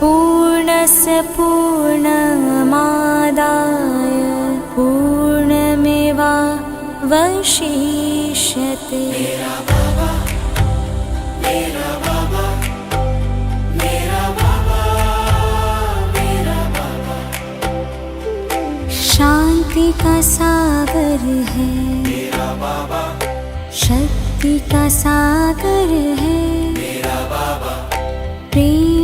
पूर्णस्य पूर्णमादाय पूर्णमेवावशिष्यते शांति का सागर है। शक्ति का सागर है। प्रेम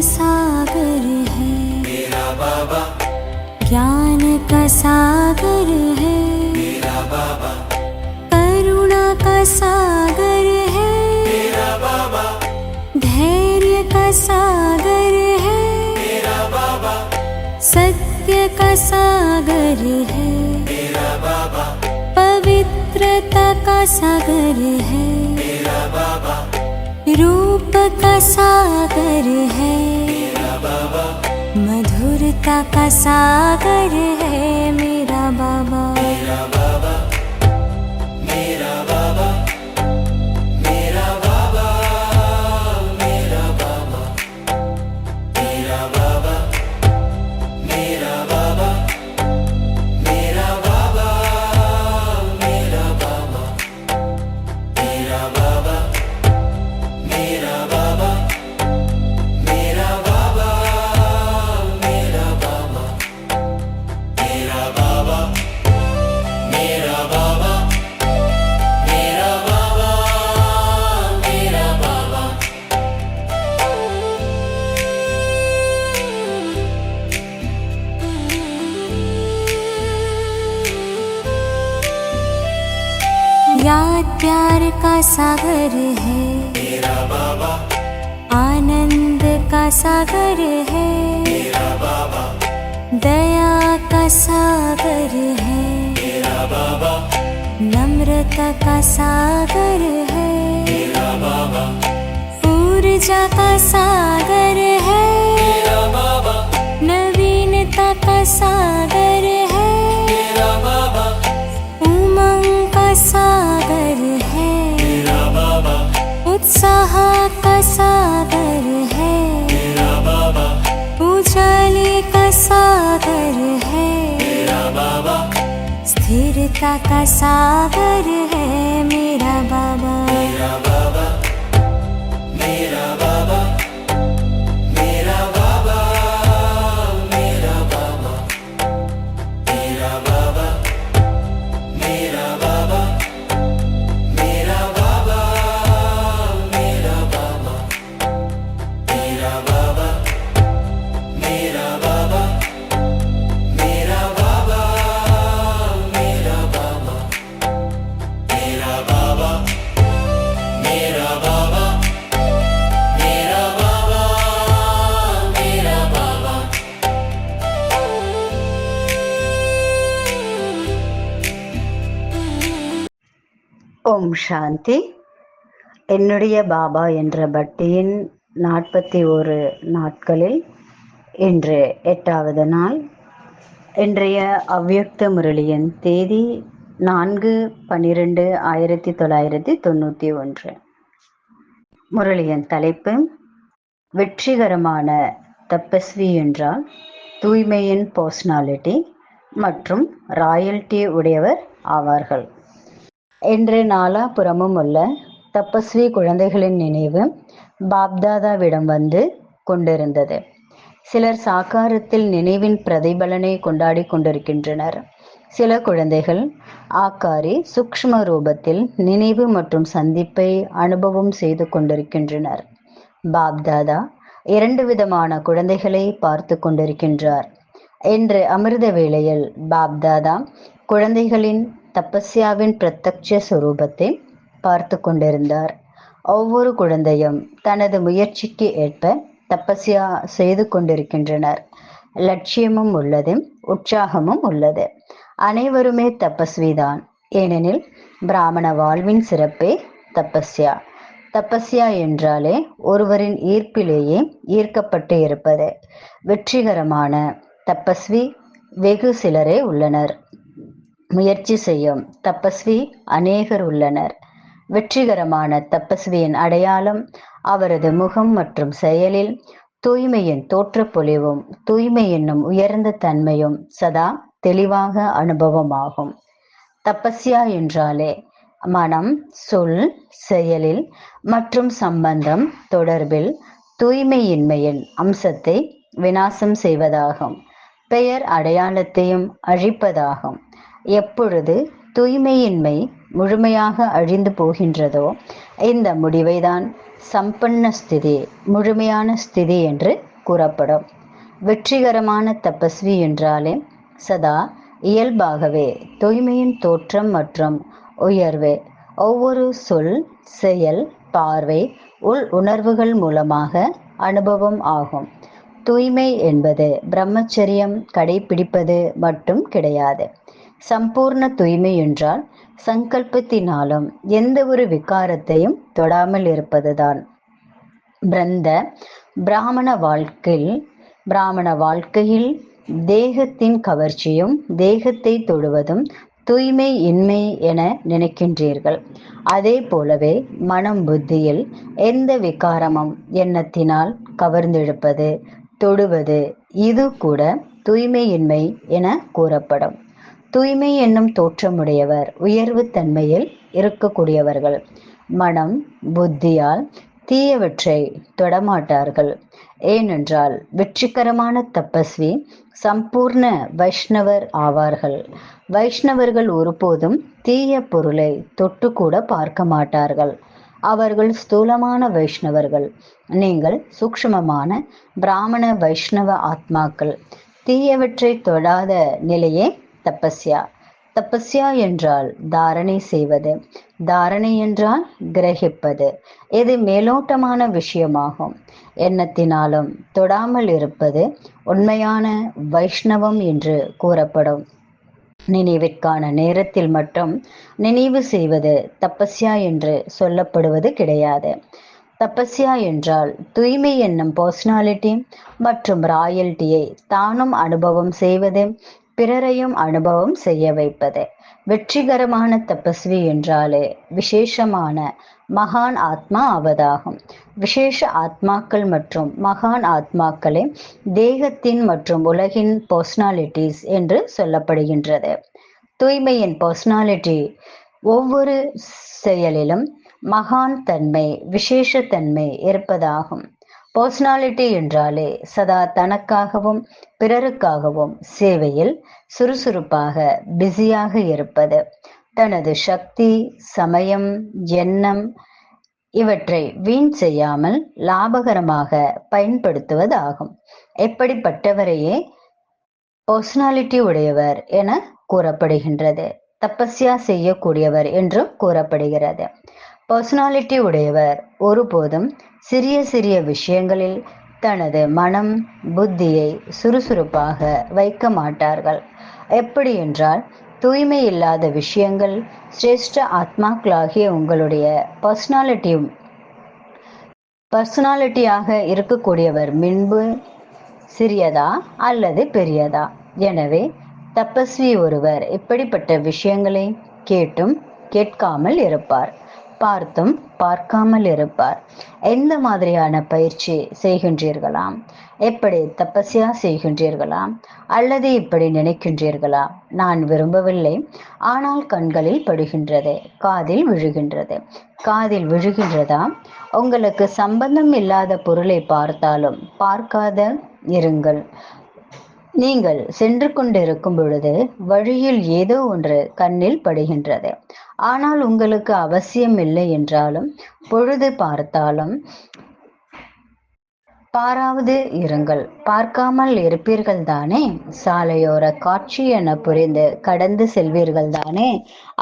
सागर है। मेरा बाबा। ज्ञान का सागर है। मेरा बाबा। करुणा का सागर है। मेरा बाबा। धैर्य का सागर है। मेरा बाबा। सत्य का सागर है। मेरा बाबा। पवित्रता का सागर है। रूप का सागर है। मधुरता का सागर है मेरा बाबा का सागर है। दया का सागर है। नम्रता का सागर है। ऊर्जा का सागर है। नवीनता का सागर है। उमंग का सागर है। उत्साह का सागर सागर है। स्थिरता का सागर है मेरा बाबा। ஓம் சாந்தி. என்னுடைய பாபா என்ற பட்டியின் நாற்பத்தி ஒரு நாட்களில் இன்று எட்டாவது நாள். இன்றைய அவ்யக்த முரளியின் தேதி நான்கு பன்னிரெண்டு ஆயிரத்தி தொள்ளாயிரத்தி தொண்ணூற்றி ஒன்று. முரளியின் தலைப்பு வெற்றிகரமான தப்பஸ்வி என்றால் தூய்மையின் பர்சனாலிட்டி மற்றும் ராயல்டி உடையவர் ஆவார்கள். என்று நாலாபுறமும் உள்ள தப்பஸ்வி குழந்தைகளின் நினைவு பாப்தாதாவிடம் வந்து கொண்டிருந்தது. சிலர் சாக்காரத்தில் நினைவின் பிரதிபலனை கொண்டாடி கொண்டிருக்கின்றனர். சில குழந்தைகள் ஆக்காரி சூக்ஷ்ம ரூபத்தில் நினைவு மற்றும் சந்திப்பை அனுபவம் செய்து கொண்டிருக்கின்றனர். பாப்தாதா இரண்டு விதமான குழந்தைகளை பார்த்து கொண்டிருக்கின்றார். என்று அமிர்த வேளையில் பாப்தாதா குழந்தைகளின் தபஸ்யாவின் பிரத்யட்ச சுரூபத்தை பார்த்து கொண்டிருந்தார். ஒவ்வொரு குழந்தையும் தனது முயற்சிக்கு ஏற்ப தபஸ்யா செய்து கொண்டிருக்கின்றனர். லட்சியமும் உள்ளது உற்சாகமும் உள்ளது. அனைவருமே தபஸ்விதான். ஏனெனில் பிராமண வாழ்வின் சிறப்பே தபஸ்யா. தபஸ்யா என்றாலே ஒருவரின் ஈர்ப்பிலேயே ஈர்க்கப்பட்டு இருப்பது. வெற்றிகரமான தபஸ்வி வெகு சிலரே உள்ளனர். முயற்சி செய்யும் தப்பஸ்வி அநேகர் உள்ளனர். வெற்றிகரமான தப்பஸ்வியின் அடையாளம் அவரது முகம் மற்றும் செயலில் தூய்மையின் தோற்றப்பொழிவும் தூய்மை என்னும் உயர்ந்த தன்மையும் சதா தெளிவாக அனுபவமாகும். தபஸ்யா என்றாலே மனம் சொல் செயலில் மற்றும் சம்பந்தம் தொடர்பில் தூய்மையின்மையின் அம்சத்தை வினாசம் செய்வதாகும். பெயர் அடையாளத்தையும் அழிப்பதாகும். எப்பொழுது தூய்மையின்மை முழுமையாக அழிந்து போகின்றதோ இந்த முடிவைதான் சம்பன்ன ஸ்திதி முழுமையான ஸ்திதி என்று கூறப்படும். வெற்றிகரமான தபஸ்வி என்றாலே சதா இயல்பாகவே தூய்மையின் தோற்றம் மற்றும் உயர்வு ஒவ்வொரு சொல் செயல் பார்வை உள் உணர்வுகள் மூலமாக அனுபவம் ஆகும். தூய்மை என்பது பிரம்மச்சரியம் கடைபிடிப்பது மட்டும் கிடையாது. சம்பூர்ண தூய்மை என்றால் சங்கல்பத்தினாலும் எந்த ஒரு விகாரத்தையும் தொடாமல் இருப்பதுதான். பிரந்த பிராமண வாழ்க்கையில் பிராமண வாழ்க்கையில் தேகத்தின் கவர்ச்சியும் தேகத்தை தொடுவதும் தூய்மை இன்மை என நினைக்கின்றீர்கள். அதே போலவே மனம் புத்தியில் எந்த விகாரமும் எண்ணத்தினால் கவர்ந்தெழுப்பது தொடுவது இது கூட தூய்மையின்மை என கூறப்படும். தூய்மை என்னும் தோற்றமுடையவர் உயர்வு தன்மையில் இருக்கக்கூடியவர்கள். மனம் புத்தியால் தீயவற்றை தொடமாட்டார்கள். ஏனென்றால் வெற்றிகரமான தபஸ்வி சம்பூர்ண வைஷ்ணவர் ஆவார்கள். வைஷ்ணவர்கள் ஒருபோதும் தீய பொருளை தொட்டு கூட பார்க்க மாட்டார்கள். அவர்கள் ஸ்தூலமான வைஷ்ணவர்கள். நீங்கள் சூக்ஷ்மமான பிராமண வைஷ்ணவ ஆத்மாக்கள். தீயவற்றை தொடாத நிலையே தபஸ்யா. தபஸ்யா என்றால் தாரணை செய்வது. தாரணை என்றால் கிரகிப்பது. இது மேலோட்டமான விஷயமாகும். எண்ணத்தினாலும் தொடாமல் இருப்பது உண்மையான வைஷ்ணவம் என்று கூறப்படும். நினைவிற்கான நேரத்தில் மட்டும் நினைவு செய்வது தபஸ்யா என்று சொல்லப்படுவது கிடையாது. தபஸ்யா என்றால் தூய்மை என்னும் பர்சனாலிட்டி மற்றும் ராயல்ட்டியை தானும் அனுபவம் செய்வது பிறரையும் அனுபவம் செய்ய வைப்பது. வெற்றிகரமான தபஸ்வி என்றாலே விசேஷமான மகான் ஆத்மா அவதாகும். விசேஷ ஆத்மாக்கள் மற்றும் மகான் ஆத்மாக்களே தேகத்தின் மற்றும் உலகின் பர்சனாலிட்டிஸ் என்று சொல்லப்படுகின்றது. தூய்மையின் பர்சனாலிட்டி ஒவ்வொரு செயலிலும் மகான் தன்மை விசேஷத்தன்மை இருப்பதாகும். பர்சனாலிட்டி என்றாலே சதா தனக்காகவும் பிறருக்காகவும் சேவையில் சுறுசுறுப்பாக பிஸியாக இருப்பது. தனது சக்தி சமயம் எண்ணம் இவற்றை வீண் செய்யாமல் லாபகரமாக பயன்படுத்துவது ஆகும் எப்படிப்பட்டவரையே? பர்சனாலிட்டி உடையவர் என கூறப்படுகின்றது. தபஸ்யா செய்யக்கூடியவர் என்றும் கூறப்படுகிறது. பர்சனாலிட்டி உடையவர் ஒருபோதும் சிறிய சிறிய விஷயங்களில் தனது மனம் புத்தியை சுறுசுறுப்பாக வைக்க மாட்டார்கள். எப்படி என்றால் தூய்மை இல்லாத விஷயங்கள் சிரேஷ்ட ஆத்மாக்களாகிய உங்களுடைய பர்சனாலிட்டி பர்சனாலிட்டியாக இருக்கக்கூடியவர் மின்பு சிறியதா அல்லது பெரியதா? எனவே தபஸ்வி ஒருவர் இப்படிப்பட்ட விஷயங்களை கேட்டும் கேட்காமல் இருப்பார். பார்த்தும் பார்க்காமல் இருப்பார். எந்த மாதிரியான பயிற்சி செய்கின்றீர்களாம்? எப்படி தப்பசியா செய்கின்றீர்களாம் அல்லது இப்படி நினைக்கின்றீர்களா? நான் விரும்பவில்லை. ஆனால் கண்களில் படுகின்றது காதில் விழுகின்றது. காதில் விழுகின்றதா? உங்களுக்கு சம்பந்தம் இல்லாத பொருளை பார்த்தாலும் பார்க்காத இருங்கள். நீங்கள் சென்று கொண்டிருக்கும் பொழுது வழியில் ஏதோ ஒன்று கண்ணில் படுகின்றது. ஆனால் உங்களுக்கு அவசியம் இல்லை என்றாலும் பொழுது பார்த்தாலும் பாராவது இருங்கள். பார்க்காமல் இருப்பீர்கள் தானே? சாலையோர காட்சி என புரிந்து கடந்து செல்வீர்கள் தானே?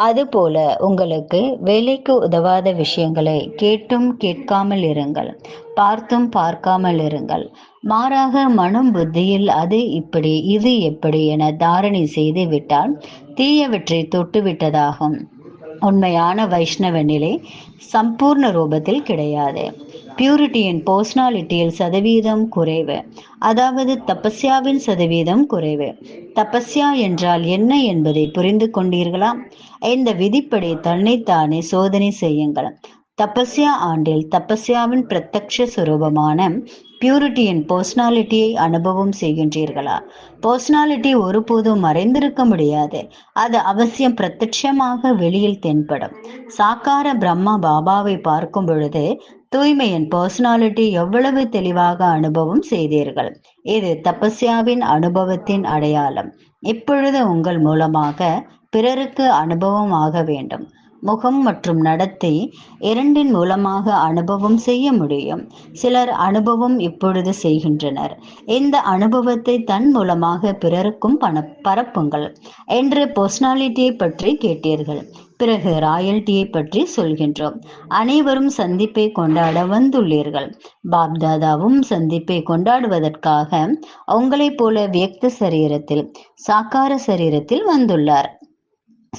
அதுபோல உங்களுக்கு வேலைக்கு உதவாத விஷயங்களை கேட்டும் கேட்காமல் இருங்கள். பார்த்தும் பார்க்காமல் இருங்கள். மாறாக மனம் புத்தியில் அது இப்படி இது எப்படி என தாரணை செய்து விட்டால் தீயவற்றை தொட்டுவிட்டதாகும். உண்மையான வைஷ்ணவ நிலை சம்பூர்ண ரூபத்தில் கிடையாது. பியூரிட்டியின் பர்சனாலிட்டியில் சதவீதம் குறைவு. அதாவது தபஸ்யாவின் சதவீதம் குறைவு. தபஸ்யா என்றால் என்ன என்பதை புரிந்து கொண்டீர்களா? இந்த விதிப்படி தன்னைத்தானே சோதனை செய்யுங்கள். தபஸ்யா ஆண்டில் தபஸ்யாவின் பிரத்யக்ஷ சுரூபமான பியூரிட்டியின் பர்சனாலிட்டியை அனுபவம் செய்கின்றீர்களா? பர்சனாலிட்டி ஒருபோதும் மறைந்திருக்க முடியாது. அது அவசியம் பிரத்யட்சமாக வெளியில் தென்படும். சாக்கார பிரம்மா பாபாவை பார்க்கும் பொழுது தூய்மையின் பர்சனாலிட்டி எவ்வளவு தெளிவாக அனுபவம் செய்தீர்கள்? இது தபஸ்யாவின் அனுபவத்தின் அடையாளம். இப்பொழுது உங்கள் மூலமாக பிறருக்கு அனுபவம் ஆக வேண்டும். முகம் மற்றும் நடத்தை இரண்டின் மூலமாக அனுபவம் செய்ய முடியும். சிலர் அனுபவம் இப்பொழுது செய்கின்றனர். இந்த அனுபவத்தை தன் மூலமாக பிறருக்கும் பண பரப்புங்கள் என்று பர்சனாலிட்டியை பற்றி கேட்டீர்கள். பிறகு ராயல்ட்டியை பற்றி சொல்கின்றோம். அனைவரும் சந்திப்பை கொண்டாட வந்துள்ளீர்கள். பாப்தாதாவும் சந்திப்பை கொண்டாடுவதற்காக உங்களைப் போல வியக்த சரீரத்தில் சாக்கார சரீரத்தில் வந்துள்ளார்.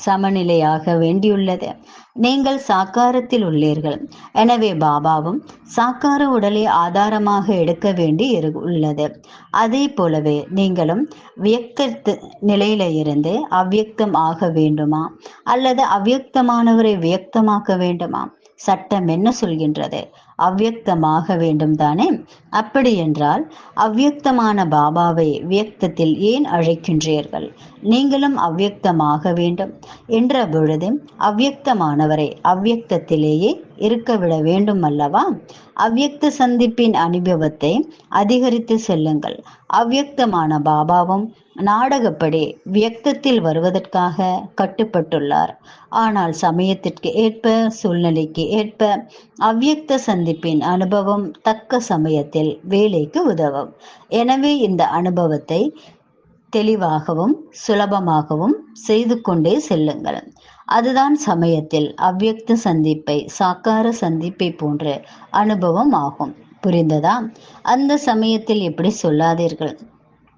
சமநிலையாக வேண்டியுள்ளது. நீங்கள் சாக்காரத்தில் உள்ளீர்கள். எனவே பாபாவும் சாக்கார உடலை ஆதாரமாக எடுக்க வேண்டி இரு- உள்ளது. அதே போலவே நீங்களும் வியக்த நிலையில இருந்து அவ்வியக்தம் ஆக வேண்டுமா? அல்லது அவ்வியக்தமானவரை வியக்தமாக்க வேண்டுமா? சட்டம் என்ன சொல்கின்றது? அவ்வியக்தமாக வேண்டும் தானே அப்படி என்றால் அவ்வியக்தமான பாபாவை வியக்தத்தில் ஏன் அழைக்கின்றீர்கள்? நீங்களும் அவ்வியக்தமாக வேண்டும். என்ற பொழுது அவ்வியக்தமானவரை அவ்வியக்தத்திலேயே இருக்க விட வேண்டும் அல்லவா அவ்வியக்த சந்திப்பின் அனுபவத்தை அதிகரித்து செல்லுங்கள். அவ்வியக்தமான பாபாவும் நாடகப்படி வியக்தத்தில் வருவதற்காக கட்டுப்பட்டுள்ளார். ஆனால் சமயத்திற்கு ஏற்ப சூழ்நிலைக்கு ஏற்ப அவ்வியக்த சந்திப்பின் அனுபவம் தக்க சமயத்தில் வேலைக்கு உதவும். எனவே இந்த அனுபவத்தை தெளிவாகவும் சுலபமாகவும் செய்து கொண்டே செல்லுங்கள். அதுதான் சமயத்தில் அவ்வியக்த சந்திப்பை சாக்கார சந்திப்பை போன்ற அனுபவம் ஆகும். புரிந்ததா? அந்த சமயத்தில் இப்படி சொல்லாதீர்கள்.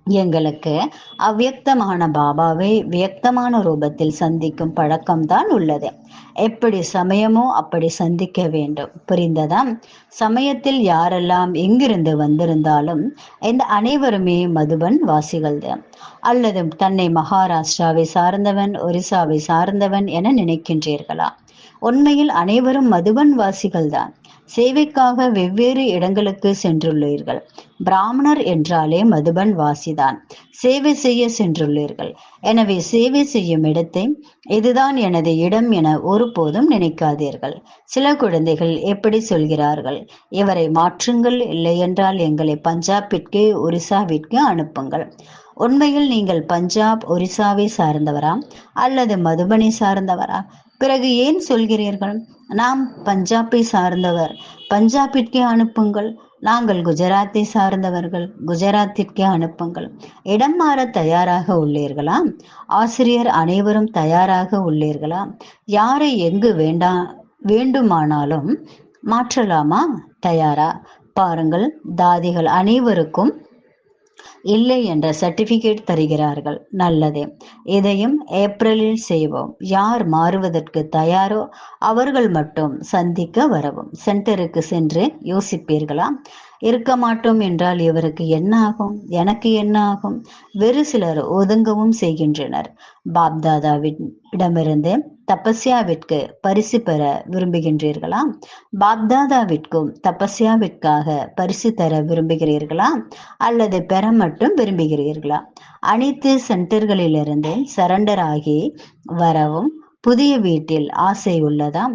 எங்களுக்கு அவ்வியக்தமான பாபாவை வியக்தமான ரூபத்தில் சந்திக்கும் பழக்கம்தான் உள்ளது. எப்படி சமயமோ அப்படி சந்திக்க வேண்டும். புரிந்ததா? சமயத்தில் யாரெல்லாம் எங்கிருந்து வந்திருந்தாலும் இந்த அனைவருமே மதுபன் வாசிகள் அல்லது தன்னை மகாராஷ்டிராவை சார்ந்தவன் ஒரிசாவை சார்ந்தவன் என நினைக்கின்றீர்களா? உண்மையில் அனைவரும் மதுபன் வாசிகள் தான் சேவைக்காக வெவ்வேறு இடங்களுக்கு சென்றுள்ளீர்கள். பிராமணர் என்றாலே மதுபன் வாசிதான். சேவை செய்ய சென்றுள்ளீர்கள். எனவே சேவை செய்யும் இடத்தை இதுதான் எனது இடம் என ஒருபோதும் நினைக்காதீர்கள். சில குழந்தைகள் எப்படி சொல்கிறார்கள்? இவரை மாற்றுங்கள் இல்லையென்றால் எங்களை பஞ்சாபிற்கு ஒரிசாவிற்கு அனுப்புங்கள். உண்மையில் நீங்கள் பஞ்சாப் ஒரிசாவை சார்ந்தவரா? அல்லது மதுபனை சார்ந்தவரா? பிறகு ஏன் சொல்கிறீர்கள்? நாம் பஞ்சாபை சார்ந்தவர் பஞ்சாபிற்கே அனுப்புங்கள். நாங்கள் குஜராத்தை சார்ந்தவர்கள் குஜராத்திற்கே அனுப்புங்கள். இடம் மாற தயாராக உள்ளீர்களா ஆசிரியர் அனைவரும் தயாராக உள்ளீர்களா யாரை எங்கு வேண்டா வேண்டுமானாலும் மாற்றலாமா? தயாரா? பாருங்கள் தாதிகள் அனைவருக்கும் இல்லை என்ற சர்டிபிகேட் தருகிறார்கள். நல்லதே. இதையும் ஏப்ரலில் செய்வோம். யார் மாறுவதற்கு தயாரோ அவர்கள் மட்டும் சந்திக்க வரவும். சென்டருக்கு சென்று யோசிப்பீர்களா? இருக்க மாட்டோம் என்றால் இவருக்கு என்ன ஆகும்? எனக்கு என்ன ஆகும்? வெறு சிலர் ஒதுங்கவும் செய்கின்றனர். பாப்தாதாவின் இடமிருந்து தபஸ்யாவிற்கு பரிசு பெற விரும்புகின்றீர்களா? பாப்தாதாவிற்கும் தபஸ்யாவிற்காக பரிசு தர விரும்புகிறீர்களா? அல்லது பெற மட்டும் விரும்புகிறீர்களா? அனைத்து சென்டர்களிலிருந்து சரண்டர் ஆகி வரவும் புதிய வீட்டில் ஆசை உள்ளதா?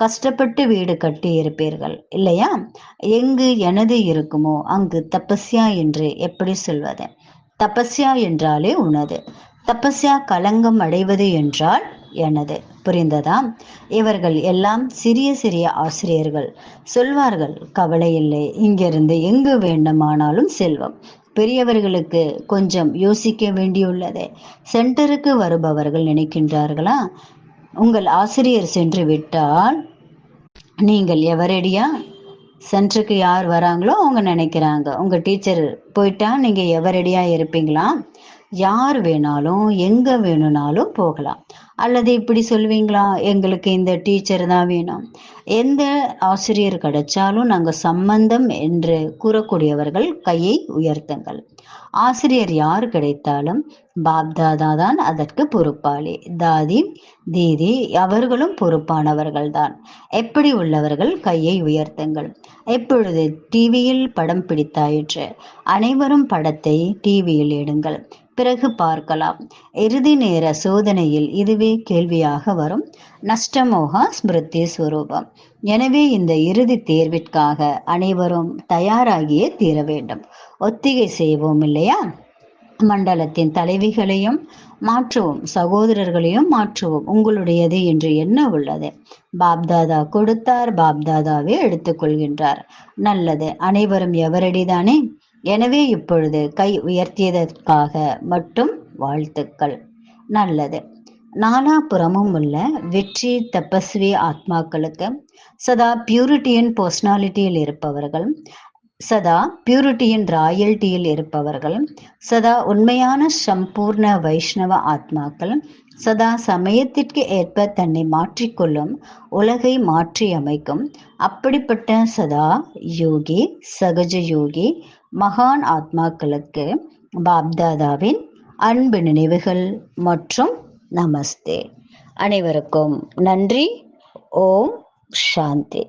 கஷ்டப்பட்டு வீடு கட்டி இருப்பீர்கள் இல்லையா? எங்கு எனது இருக்குமோ அங்கு தபஸ்யா என்று எப்படி சொல்வது? தபஸ்யா என்றாலே உனது. தபஸ்யா களங்கம் அடைவது என்றால் எனது. புரிந்ததா? இவர்கள் எல்லாம் சிறிய சிறிய ஆசிரியர்கள். சொல்வார்கள் கவலை இல்லை இங்கிருந்து எங்கு வேண்டுமானாலும் செல்வம். பெரியவர்களுக்கு கொஞ்சம் யோசிக்க வேண்டியுள்ளது. சென்டருக்கு வருபவர்கள் நினைக்கின்றார்களா? உங்கள் ஆசிரியர் சென்று விட்டால் நீங்கள் எவரடியா? சென்டருக்கு யார் வராங்களோ அவங்க நினைக்கிறாங்க. உங்க டீச்சர் போயிட்டா நீங்க எவரடியா இருப்பீங்களா? யார் வேணாலும் எங்க வேணும்னாலும் போகலாம். அல்லது இப்படி சொல்வீங்களா? எங்களுக்கு இந்த டீச்சர் தான் வேணும். எந்த ஆசிரியர் கிடைச்சாலும் நாங்கள் சம்பந்தம் என்று கூறக்கூடியவர்கள் கையை உயர்த்துங்கள். ஆசிரியர் யார் கிடைத்தாலும் பாப்தாதா தான் அதற்கு பொறுப்பாளி. தாதி தீதி அவர்களும் பொறுப்பானவர்கள் தான் எப்படி உள்ளவர்கள் கையை உயர்த்துங்கள்? இப்பொழுது டிவியில் படம் பிடித்தாயிற்று? அனைவரும் படத்தை டிவியில் எடுங்கள் பிறகு பார்க்கலாம். இறுதி நேர சோதனையில் இதுவே கேள்வியாக வரும். நஷ்டமோகா ஸ்மிருதி ஸ்வரூபம் எனவே இந்த இறுதி தேர்விற்காக அனைவரும் தயாராகியே தீர வேண்டும். ஒத்திகை செய்வோம் இல்லையா? மண்டலத்தின் தலைவிகளையும் மாற்றுவோம். சகோதரர்களையும் மாற்றுவோம். உங்களுடையது என்று என்ன உள்ளது. பாப்தாதா கொடுத்தார். பாப்தாதாவே எடுத்துக்கொள்கின்றார். நல்லது. அனைவரும் எவரடிதானே? எனவே இப்பொழுது கை உயர்த்தியதற்காக மட்டும் வாழ்த்துக்கள். நல்லது. நாலாபுறமும் உள்ள வெற்றி தபஸ்வி ஆத்மாக்களுக்கு சதா பியூரிட்டியின் பர்சனாலிட்டியில் இருப்பவர்கள் சதா பியூரிட்டியின் ராயல்ட்டியில் இருப்பவர்கள் சதா உண்மையான சம்பூர்ண வைஷ்ணவ ஆத்மாக்கள் சதா சமயத்திற்கு ஏற்ப தன்னை மாற்றிக்கொள்ளும் உலகை மாற்றி அமைக்கும் அப்படிப்பட்ட சதா யோகி சகஜ யோகி மகான் ஆத்மாக்களுக்கு பாப்தாதாவின் அன்பு நினைவுகள் மற்றும் நமஸ்தே. அனைவருக்கும் நன்றி. ஓம் சாந்தி.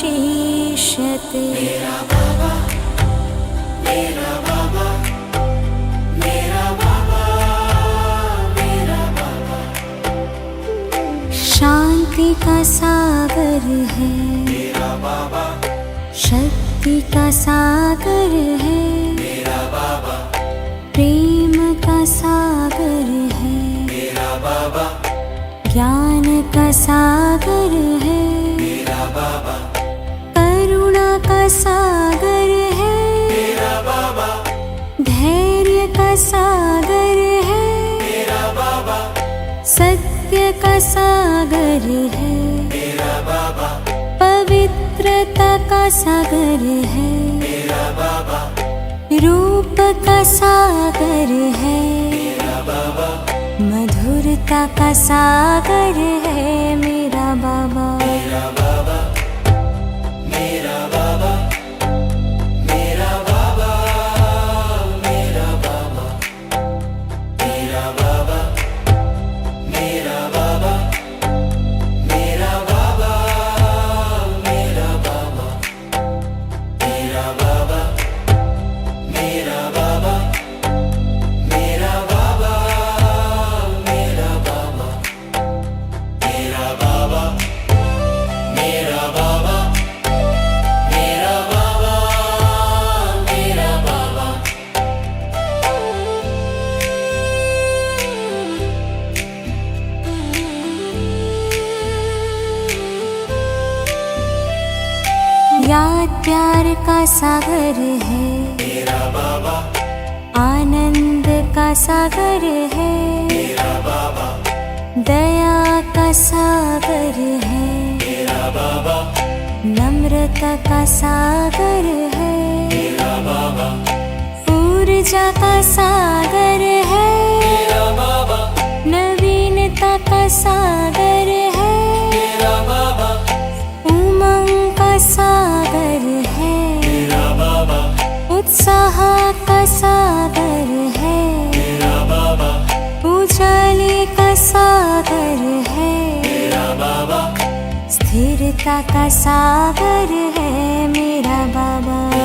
पूर्णमेवावशिष्यते शांति का सागर है। मेरा बाबा शक्ति का सागर है। मेरा बाबा प्रेम का सागर है। मेरा बाबा ज्ञान का सागर है। मेरा बाबा। सागर है। मेरा बाबा धैर्य का सागर है। मेरा बाबा सत्य का सागर है। मेरा बाबा पवित्रता का सागर है। मेरा बाबा रूप का सागर है। मेरा बाबा मधुरता का सागर है मेरा बाबा। नम्रता का सागर है। ऊर्जा का सागर है स्थिरता का सागर है मेरा बाबा